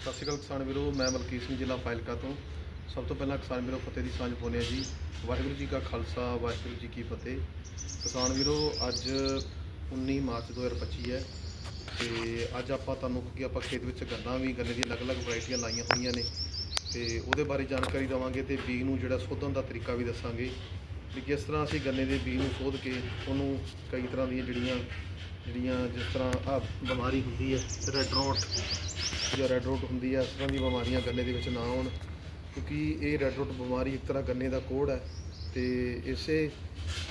ਸਤਿ ਸ਼੍ਰੀ ਅਕਾਲ ਕਿਸਾਨ ਵੀਰੋ, ਮੈਂ ਮਲਕੀਤ ਸਿੰਘ ਜ਼ਿਲ੍ਹਾ ਫਾਇਲਕਾ ਤੋਂ। ਸਭ ਤੋਂ ਪਹਿਲਾਂ ਕਿਸਾਨ ਵੀਰੋ, ਫਤਿਹ ਦੀ ਸਾਂਝ ਪਾਉਂਦੇ ਹਾਂ ਜੀ। ਵਾਹਿਗੁਰੂ ਜੀ ਕਾ ਖਾਲਸਾ, ਵਾਹਿਗੁਰੂ ਜੀ ਕੀ ਫਤਿਹ। ਕਿਸਾਨ ਵੀਰੋ, ਅੱਜ 19 ਮਾਰਚ 2025 ਹੈ ਤੇ ਅੱਜ ਆਪਾਂ ਤੁਹਾਨੂੰ ਕਿ ਆਪਾਂ ਖੇਤ ਵਿੱਚ ਗੰਨਾ ਵੀ, ਗੰਨੇ ਦੀਆਂ ਅਲੱਗ-ਅਲੱਗ ਵੈਰਾਈਟੀਆਂ ਲਾਈਆਂ ਹੋਈਆਂ ਨੇ ਤੇ ਉਹਦੇ ਬਾਰੇ ਜਾਣਕਾਰੀ ਦੇਵਾਂਗੇ ਤੇ ਬੀਜ ਨੂੰ ਜਿਹੜਾ ਸੋਧਣ ਦਾ ਤਰੀਕਾ ਵੀ ਦੱਸਾਂਗੇ। ਵੀ ਕਿਸ ਤਰ੍ਹਾਂ ਅਸੀਂ ਗੰਨੇ ਦੇ ਬੀਜ ਨੂੰ ਸੋਧ ਕੇ ਉਹਨੂੰ ਕਈ ਤਰ੍ਹਾਂ ਦੀਆਂ ਜਿਹੜੀਆਂ ਜਿਹੜੀਆਂ ਜਿਸ ਤਰ੍ਹਾਂ ਆ ਬਿਮਾਰੀ ਹੁੰਦੀ ਹੈ ਰੈੱਡ ਰੋਟ ਜਾਂ ਰੈੱਡ ਰੋਟ ਹੁੰਦੀ ਹੈ, ਇਸ ਤਰ੍ਹਾਂ ਦੀਆਂ ਬਿਮਾਰੀਆਂ ਗੰਨੇ ਦੇ ਵਿੱਚ ਨਾ ਆਉਣ, ਕਿਉਂਕਿ ਇਹ ਰੈੱਡ ਰੋਟ ਬਿਮਾਰੀ ਇੱਕ ਤਰ੍ਹਾਂ ਗੰਨੇ ਦਾ ਕੋੜ ਹੈ ਤੇ ਇਸੇ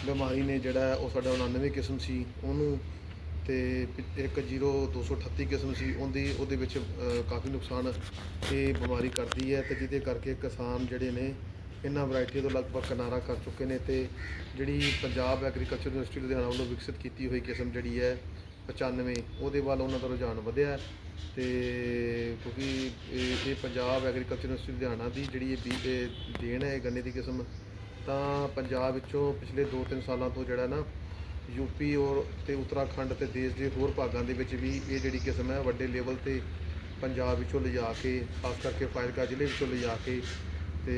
ਬਿਮਾਰੀ ਨੇ ਜਿਹੜਾ ਉਹ ਸਾਡਾ 99 ਕਿਸਮ ਸੀ, ਉਹਨੂੰ ਤੇ 10238 ਕਿਸਮ ਸੀ, ਉਹਦੀ, ਉਹਦੇ ਵਿੱਚ ਕਾਫੀ ਨੁਕਸਾਨ ਇਹ ਬਿਮਾਰੀ ਕਰਦੀ ਹੈ ਤੇ ਜਿਹਦੇ ਕਰਕੇ ਕਿਸਾਨ ਜਿਹੜੇ ਨੇ ਇਹਨਾਂ ਵੈਰਾਈਟੀਆਂ ਤੋਂ ਲਗਭਗ ਕਿਨਾਰਾ ਕਰ ਚੁੱਕੇ ਨੇ ਤੇ ਜਿਹੜੀ ਪੰਜਾਬ ਐਗਰੀਕਲਚਰ ਯੂਨੀਵਰਸਿਟੀ ਲੁਧਿਆਣਾ ਵੱਲੋਂ ਵਿਕਸਿਤ ਕੀਤੀ ਹੋਈ ਕਿਸਮ ਜਿਹੜੀ ਹੈ 95 ਉਹਦੇ ਵੱਲ ਉਹਨਾਂ ਦਾ ਰੁਝਾਨ ਵਧਿਆ ਹੈ ਤੇ ਕਿਉਂਕਿ ਇਹ ਇਹ ਪੰਜਾਬ ਐਗਰੀਕਲਚਰ ਯੂਨੀਵਰਸਿਟੀ ਲੁਧਿਆਣਾ ਦੀ ਜਿਹੜੀ ਇਹ ਬੀ- ਦੇਣ ਹੈ, ਇਹ ਗੰਨੇ ਦੀ ਕਿਸਮ, ਤਾਂ ਪੰਜਾਬ ਵਿੱਚੋਂ ਪਿਛਲੇ 2-3 ਸਾਲਾਂ ਤੋਂ ਜਿਹੜਾ ਨਾ ਯੂਪੀ ਔਰ ਤੇ ਉੱਤਰਾਖੰਡ ਤੇ ਦੇਸ਼ ਦੇ ਹੋਰ ਭਾਗਾਂ ਦੇ ਵਿੱਚ ਵੀ ਇਹ ਜਿਹੜੀ ਕਿਸਮ ਹੈ ਵੱਡੇ ਲੈਵਲ ਤੇ ਪੰਜਾਬ ਵਿੱਚੋਂ ਲਿਜਾ ਕੇ, ਖਾਸ ਕਰਕੇ ਫਾਜ਼ਿਲਕਾ ਜ਼ਿਲ੍ਹੇ ਵਿੱਚੋਂ ਲਿਜਾ ਕੇ ਤੇ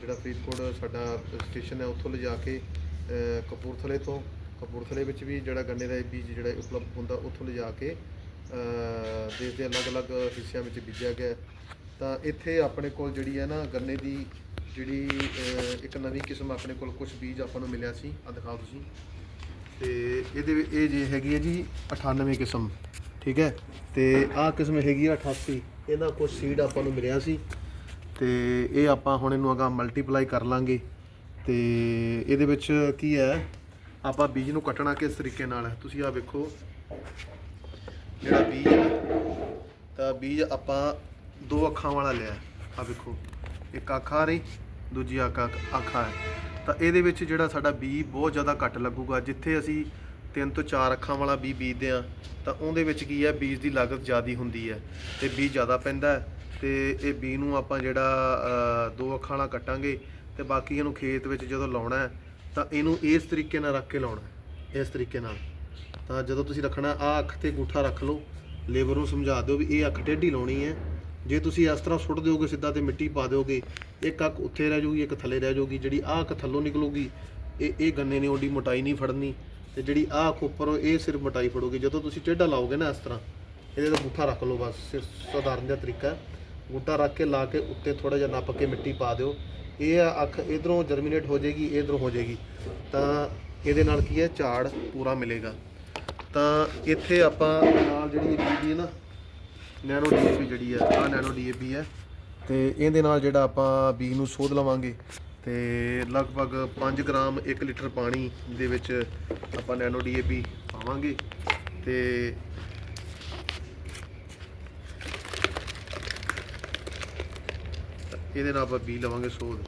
ਜਿਹੜਾ ਫਰੀਦਕੋਟ ਸਾਡਾ ਸਟੇਸ਼ਨ ਹੈ, ਉੱਥੋਂ ਲਿਜਾ ਕੇ ਕਪੂਰਥਲੇ ਤੋਂ, ਕਪੂਰਥਲੇ ਵਿੱਚ ਵੀ ਜਿਹੜਾ ਗੰਨੇ ਦਾ ਬੀਜ ਜਿਹੜਾ ਉਪਲਬਧ ਹੁੰਦਾ, ਉੱਥੋਂ ਲਿਜਾ ਕੇ ਦੇਸ਼ ਦੇ ਅਲੱਗ-ਅਲੱਗ ਹਿੱਸਿਆਂ ਵਿੱਚ ਬੀਜਿਆ ਗਿਆ। ਤਾਂ ਇੱਥੇ ਆਪਣੇ ਕੋਲ ਜਿਹੜੀ ਹੈ ਨਾ ਗੰਨੇ ਦੀ ਜਿਹੜੀ ਇੱਕ ਨਵੀਂ ਕਿਸਮ ਆਪਣੇ ਕੋਲ ਕੁਝ ਬੀਜ ਆਪਾਂ ਨੂੰ ਮਿਲਿਆ ਸੀ। ਆ ਦਿਖਾਓ ਤੁਸੀਂ। ਤੇ ਇਹਦੇ ਇਹ ਜੇ ਹੈਗੀ ਹੈ ਜੀ 98 ਕਿਸਮ, ਠੀਕ ਹੈ? ਤੇ ਆਹ ਕਿਸਮ ਹੈਗੀ ਆ 88 ਇਹਦਾ ਕੁਝ ਸੀਡ ਆਪਾਂ ਨੂੰ ਮਿਲਿਆ ਸੀ। ਤੇ ਇਹ ਆਪਾਂ ਹੁਣ ਇਹਨੂੰ ਅਗਾ ਮਲਟੀਪਲਾਈ ਕਰ ਲਾਂਗੇ। ਤੇ ਇਹਦੇ ਵਿੱਚ ਕੀ ਹੈ? ਆਪਾਂ ਬੀਜ ਨੂੰ ਕੱਟਣਾ ਕਿਸ ਤਰੀਕੇ ਨਾਲ? ਹੈ ਤੁਸੀਂ ਆ ਵੇਖੋ। ਜਿਹੜਾ ਬੀਜ ਹੈ, ਤਾਂ ਬੀਜ ਆਪਾਂ ਦੋ ਅੱਖਾਂ ਵਾਲਾ ਲਿਆ ਆ ਵੇਖੋ। ਇੱਕ ਅੱਖ ਆ ਰਹੀ, ਦੂਜੀ ਅੱਖ, ਅੱਖਾਂ ਹੈ ਤਾਂ ਇਹਦੇ ਵਿੱਚ ਜਿਹੜਾ ਸਾਡਾ ਬੀ ਬਹੁਤ ਜ਼ਿਆਦਾ ਘੱਟ ਲੱਗੂਗਾ, ਜਿੱਥੇ ਅਸੀਂ ਤਿੰਨ ਤੋਂ ਚਾਰ ਅੱਖਾਂ ਵਾਲਾ ਬੀ ਬੀਜਦੇ ਆ ਤਾਂ ਉਹਦੇ ਵਿੱਚ ਕੀ ਹੈ, ਬੀਜ ਦੀ ਲਾਗਤ ਜ਼ਿਆਦੀ ਹੁੰਦੀ ਹੈ ਤੇ ਬੀਜ ਜ਼ਿਆਦਾ ਪੈਂਦਾ ਹੈ ਤੇ ਇਹ ਬੀ ਨੂੰ ਆਪਾਂ ਜਿਹੜਾ ਦੋ ਅੱਖਾਂ ਵਾਲਾ ਕੱਟਾਂਗੇ ਤੇ ਬਾਕੀ ਇਹਨੂੰ ਖੇਤ ਵਿੱਚ ਜਦੋਂ ਲਾਉਣਾ ਤਾਂ ਇਹਨੂੰ ਇਸ ਤਰੀਕੇ ਨਾਲ ਰੱਖ ਕੇ ਲਾਉਣਾ ਇਸ ਤਰੀਕੇ ਨਾਲ। ਤਾਂ ਜਦੋਂ ਤੁਸੀਂ ਰੱਖਣਾ ਆ ਅੱਖ ਤੇ ਅੰਗੂਠਾ ਰੱਖ ਲਓ, ਲੇਬਰ ਨੂੰ ਸਮਝਾ ਦਿਓ ਵੀ ਇਹ ਅੱਖ ਟੇਢੀ ਲਾਉਣੀ ਹੈ। ਜੇ ਤੁਸੀਂ ਇਸ ਤਰ੍ਹਾਂ ਸੁੱਟ ਦਿਓਗੇ, ਸਿੱਧਾ ਤੇ ਮਿੱਟੀ ਪਾ ਦਿਓਗੇ, ਇੱਕ ਅੱਖ ਉੱਥੇ ਰਹਿ ਜਾਊਗੀ, ਇੱਕ ਥੱਲੇ ਰਹਿ ਜਾਊਗੀ, ਜਿਹੜੀ ਆਹ ਅੱਖ ਥੱਲੋਂ ਨਿਕਲੂਗੀ, ਇਹ ਇਹ ਗੰਨੇ ਨੇ ਓਡੀ ਮੋਟਾਈ ਨਹੀਂ ਫੜਨੀ। ਤੇ ਜਿਹੜੀ ਆਹ ਅੱਖ ਉੱਪਰ ਇਹ ਸਿਰਫ ਮਟਾਈ ਫੜੂਗੀ। ਜਦੋਂ ਤੁਸੀਂ ਟੇਢਾ ਲਾਓਗੇ ਨਾ ਇਸ ਤਰ੍ਹਾਂ, ਇਹਦੇ ਤੇ ਅੰਗੂਠਾ ਰੱਖ ਲਓ ਬਸ ਸਿਰ ਸਧਾਰਨ ਜਿਹਾ ਤਰੀਕਾ। ਹੈ। ਰੱਖ ਕੇ ਲਾ ਕੇ ਉੱਤੇ ਥੋੜਾ ਜਿਹਾ ਨੱਪ ਕੇ ਮਿੱਟੀ ਪਾ ਦਿਓ। ਇਹ ਆ ਅੱਖ ਇਧਰੋਂ ਜਰਮੀਨੇਟ ਹੋ ਜਾਏਗੀ, ਇਧਰੋਂ ਹੋ ਜਾਏਗੀ। ਤਾਂ ਇਹਦੇ ਨਾਲ ਕੀ ਹੈ? ਝਾੜ ਪੂਰਾ ਮਿਲੇਗਾ। ਤਾਂ ਇੱਥੇ ਆਪਾਂ ਨਾਲ ਜਿਹੜੀ ਇਹ ਬੀਜੀ ਹੈ ਨਾ, ਨੈਨੋ ਡੀਏਪੀ ਜਿਹੜੀ ਹੈ ਆ ਨੈਨੋ ਡੀਏਪੀ ਹੈ। ਤੇ ਇਹਦੇ ਨਾਲ ਜਿਹੜਾ ਆਪਾਂ ਬੀਜ ਨੂੰ ਸੋਧ ਲਵਾਂਗੇ ਤੇ ਲਗਭਗ 5 ਗ੍ਰਾਮ 1 ਲੀਟਰ ਪਾਣੀ ਦੇ ਵਿੱਚ ਆਪਾਂ ਨੈਨੋ ਡੀਏਪੀ ਪਾਵਾਂਗੇ ਤੇ ਇਹਦੇ ਨਾਲ ਆਪਾਂ ਬੀਜ ਲਵਾਂਗੇ ਸੋਧ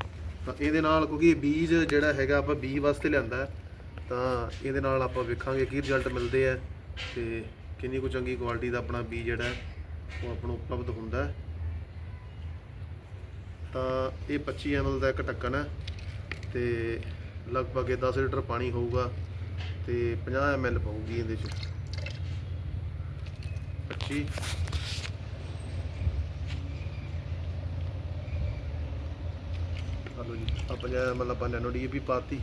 ਤਾਂ ਇਹਦੇ ਨਾਲ ਕਿਉਂਕਿ ਇਹ ਬੀਜ ਜਿਹੜਾ ਹੈਗਾ ਆਪਾਂ ਬੀਜ ਵਾਸਤੇ ਲਿਆਂਦਾ ਤਾਂ ਇਹਦੇ ਨਾਲ ਆਪਾਂ ਵੇਖਾਂਗੇ ਕੀ ਰਿਜ਼ਲਟ ਮਿਲਦੇ ਆ ਤੇ ਕਿੰਨੀ ਕੁ ਚੰਗੀ ਕੁਆਲਿਟੀ ਦਾ ਆਪਣਾ ਬੀਜ ਜਿਹੜਾ ਉਹ ਆਪਾਂ ਨੂੰ ਉਪਲਬਧ ਹੁੰਦਾ ਹੈ। ਤਾਂ ਇਹ 25 ml ਦਾ ਇੱਕ ਢੱਕਣ ਹੈ ਤੇ ਲਗਭਗ ਇਹ 10 ਲੀਟਰ ਪਾਣੀ ਹੋਊਗਾ ਤੇ 50 ml ਪਊਗੀ ਇਹਦੇ ਚ। 25 ਹਲੋ ਜੀ ਆ 50 ml ਆਪਾਂ ਨੈਨੋ ਡੀਏਪੀ ਪਾਤੀ।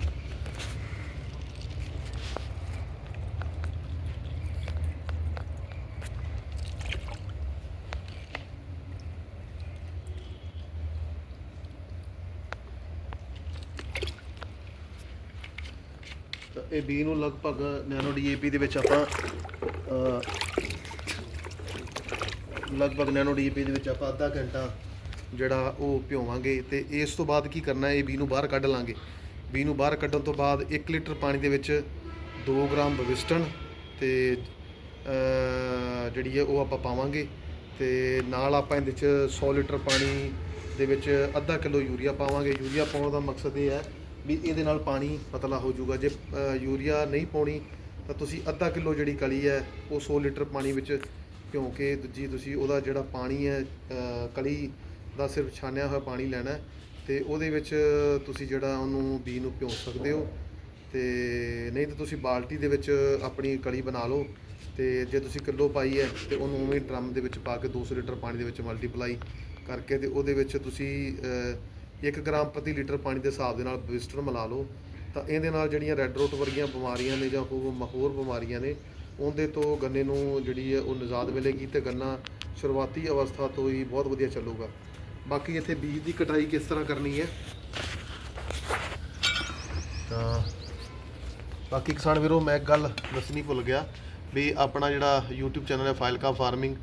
ਤਾਂ ਇਹ ਬੀ ਨੂੰ ਲਗਭਗ ਨੈਨੋ ਡੀਏਪੀ ਦੇ ਵਿੱਚ ਆਪਾਂ ਲਗਭਗ ਨੈਨੋ ਡੀਏਪੀ ਦੇ ਵਿੱਚ ਆਪਾਂ ਅੱਧਾ ਘੰਟਾ ਜਿਹੜਾ ਉਹ ਭਿਓਵਾਂਗੇ ਤੇ ਇਸ ਤੋਂ ਬਾਅਦ ਕੀ ਕਰਨਾ ਹੈ ਇਹ ਬੀ ਨੂੰ ਬਾਹਰ ਕੱਢ ਲਾਂਗੇ। ਬੀ ਨੂੰ ਬਾਹਰ ਕੱਢਣ ਤੋਂ ਬਾਅਦ 1 ਲੀਟਰ ਪਾਣੀ ਦੇ ਵਿੱਚ 2 ਗ੍ਰਾਮ ਬਵਿਸਟਨ ਤੇ ਜਿਹੜੀ ਹੈ ਉਹ ਆਪਾਂ ਪਾਵਾਂਗੇ ਤੇ ਨਾਲ ਆਪਾਂ ਇਹਦੇ ਚ 100 ਲੀਟਰ ਪਾਣੀ ਦੇ ਵਿੱਚ ਅੱਧਾ ਕਿਲੋ ਯੂਰੀਆ ਪਾਵਾਂਗੇ। ਯੂਰੀਆ ਪਾਉਣ ਦਾ ਮਕਸਦ ਇਹ ਹੈ ਵੀ ਇਹਦੇ ਨਾਲ ਪਾਣੀ ਪਤਲਾ ਹੋ ਜਾਊਗਾ। ਜੇ ਯੂਰੀਆ ਨਹੀਂ ਪਾਉਣੀ, ਤਾਂ ਤੁਸੀਂ ਅੱਧਾ ਕਿਲੋ ਜਿਹੜੀ ਕਲੀ ਹੈ, ਉਹ 100 ਲੀਟਰ ਪਾਣੀ ਵਿੱਚ ਕਿਉਂਕਿ ਦੂਜੀ ਤੁਸੀਂ ਉਹਦਾ ਜਿਹੜਾ ਪਾਣੀ ਹੈ ਕਲੀ ਦਾ ਸਿਰਫ ਛਾਨਿਆ ਹੋਇਆ ਪਾਣੀ ਲੈਣਾ ਹੈ ਤੇ ਉਹਦੇ ਵਿੱਚ ਤੁਸੀਂ ਜਿਹੜਾ ਉਹਨੂੰ ਬੀ ਨੂੰ ਭਿਉਂ ਸਕਦੇ ਹੋ। ਤੇ ਨਹੀਂ ਤਾਂ ਤੁਸੀਂ ਬਾਲਟੀ ਦੇ ਵਿੱਚ ਆਪਣੀ ਕਲੀ ਬਣਾ ਲਓ ਤੇ ਜੇ ਤੁਸੀਂ ਕਿਲੋ ਪਾਈ ਹੈ ਤੇ ਉਹਨੂੰ ਉਵੇਂ ਡਰਮ ਦੇ ਵਿੱਚ ਪਾ ਕੇ 200 ਲੀਟਰ ਪਾਣੀ ਦੇ ਵਿੱਚ ਮਲਟੀਪਲਾਈ ਕਰਕੇ ਤੇ ਉਹਦੇ ਵਿੱਚ ਤੁਸੀਂ 1 ਗ੍ਰਾਮ ਪ੍ਰਤੀ ਲੀਟਰ ਪਾਣੀ ਦੇ ਹਿਸਾਬ ਦੇ ਨਾਲ ਵਿਜ਼ਟਰ ਮਿਲਾ ਲਓ, ਤਾਂ ਇਹਦੇ ਨਾਲ ਜਿਹੜੀਆਂ ਰੈੱਡ ਰੋਟ ਵਰਗੀਆਂ ਬਿਮਾਰੀਆਂ ਨੇ ਜਾਂ ਹੋਰ ਮ- ਹੋਰ ਬਿਮਾਰੀਆਂ ਨੇ, ਉਹਦੇ ਤੋਂ ਗੰਨੇ ਨੂੰ ਜਿਹੜੀ ਹੈ ਉਹ ਨਿਜਾਤ ਮਿਲੇਗੀ ਤੇ ਗੰਨਾ ਸ਼ੁਰੂਆਤੀ ਅਵਸਥਾ ਤੋਂ ਹੀ ਬਹੁਤ ਵਧੀਆ ਚੱਲੂਗਾ। ਬਾਕੀ ਇੱਥੇ ਬੀਜ ਦੀ ਕਟਾਈ ਕਿਸ ਤਰ੍ਹਾਂ ਕਰਨੀ ਹੈ? ਤਾਂ ਬਾਕੀ ਕਿਸਾਨ ਵੀਰੋ, ਮੈਂ ਇੱਕ ਗੱਲ ਦੱਸਣੀ ਭੁੱਲ ਗਿਆ ਵੀ ਆਪਣਾ ਜਿਹੜਾ YouTube ਚੈਨਲ ਹੈ ਫਾਈਲਕਾ ਫਾਰਮਿੰਗ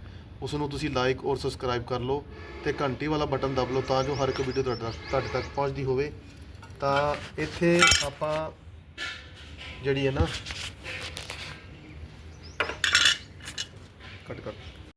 ਉਸ ਨੂੰ ਤੁਸੀਂ ਲਾਈਕ ਔਰ ਸਬਸਕ੍ਰਾਈਬ ਕਰ ਲਓ ਤੇ ਘੰਟੀ ਵਾਲਾ ਬਟਨ ਦਬ ਲਓ ਤਾਂ ਜੋ ਹਰ ਇੱਕ ਵੀਡੀਓ ਤੁਹਾਡਾ ਤੁਹਾਡੇ ਤੱਕ ਪਹੁੰਚਦੀ ਹੋਵੇ। ਤਾਂ ਇੱਥੇ ਆਪਾਂ ਜਿਹੜੀ ਹੈ ਨਾ ਕੱਟ ਕੱਟ